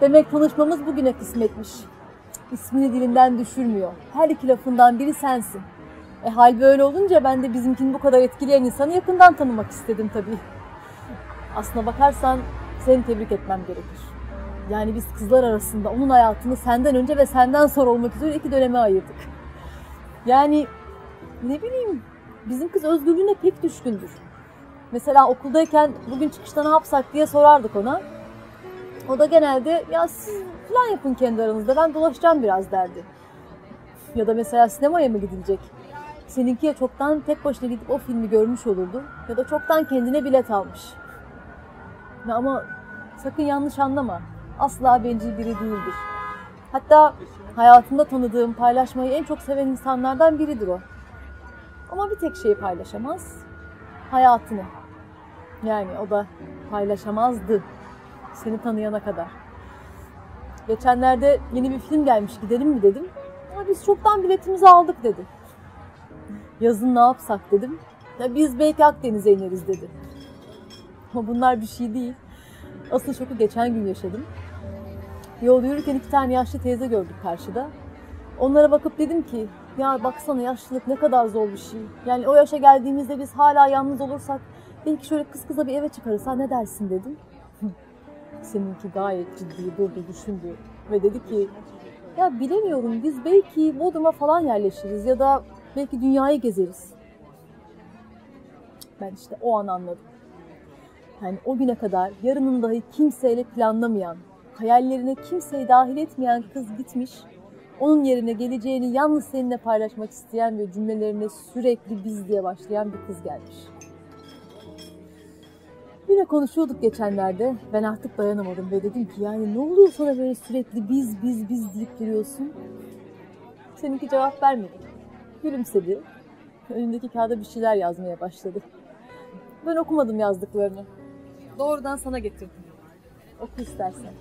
Demek tanışmamız bugüne kısmetmiş. İsmini dilinden düşürmüyor. Her iki lafından biri sensin. E hal böyle olunca ben de bizimkini bu kadar etkileyen insanı yakından tanımak istedim tabii. Aslına bakarsan seni tebrik etmem gerekir. Yani biz kızlar arasında onun hayatını senden önce ve senden sonra olmak üzere iki döneme ayırdık. Yani ne bileyim bizim kız özgürlüğüne pek düşkündür. Mesela okuldayken bugün çıkışta ne yapsak diye sorardık ona. O da genelde ya siz plan yapın kendi aranızda ben dolaşacağım biraz derdi. Ya da mesela sinemaya mı gidilecek? Seninki ya çoktan tek başına gidip o filmi görmüş olurdu ya da çoktan kendine bilet almış. Ya ama sakın yanlış anlama. Asla bencil biri değildir. Hatta hayatımda tanıdığım, paylaşmayı en çok seven insanlardan biridir o. Ama bir tek şeyi paylaşamaz. Hayatını. Yani o da paylaşamazdı. Seni tanıyana kadar. Geçenlerde yeni bir film gelmiş gidelim mi dedim. Ama biz çoktan biletimizi aldık dedi. Yazın ne yapsak dedim. Ya biz belki Akdeniz'e ineriz dedi. Ama bunlar bir şey değil. Asıl şoku geçen gün yaşadım. Yol yürürken iki tane yaşlı teyze gördük karşıda. Onlara bakıp dedim ki ya baksana yaşlılık ne kadar zor bir şey. Yani o yaşa geldiğimizde biz hala yalnız olursak belki şöyle kız kıza bir eve çıkarız ha ne dersin dedim. Seninki gayet ciddi durdu düşündü ve dedi ki ya bilemiyorum biz belki Bodrum'a falan yerleşiriz ya da belki dünyayı gezeriz. Ben işte o an anladım. Yani o güne kadar yarının dahi kimseyle planlamayan, hayallerine kimseyi dahil etmeyen kız gitmiş. Onun yerine geleceğini yalnız seninle paylaşmak isteyen ve cümlelerine sürekli biz diye başlayan bir kız gelmiş. Yine konuşuyorduk geçenlerde. Ben artık dayanamadım ve dedim ki yani ne oluyor sana böyle sürekli biz biz biz deyip duruyorsun. Seninki cevap vermedi. Gülümsedi. Önündeki kağıda bir şeyler yazmaya başladı. Ben okumadım yazdıklarını. Doğrudan sana getirdim. Oku istersen.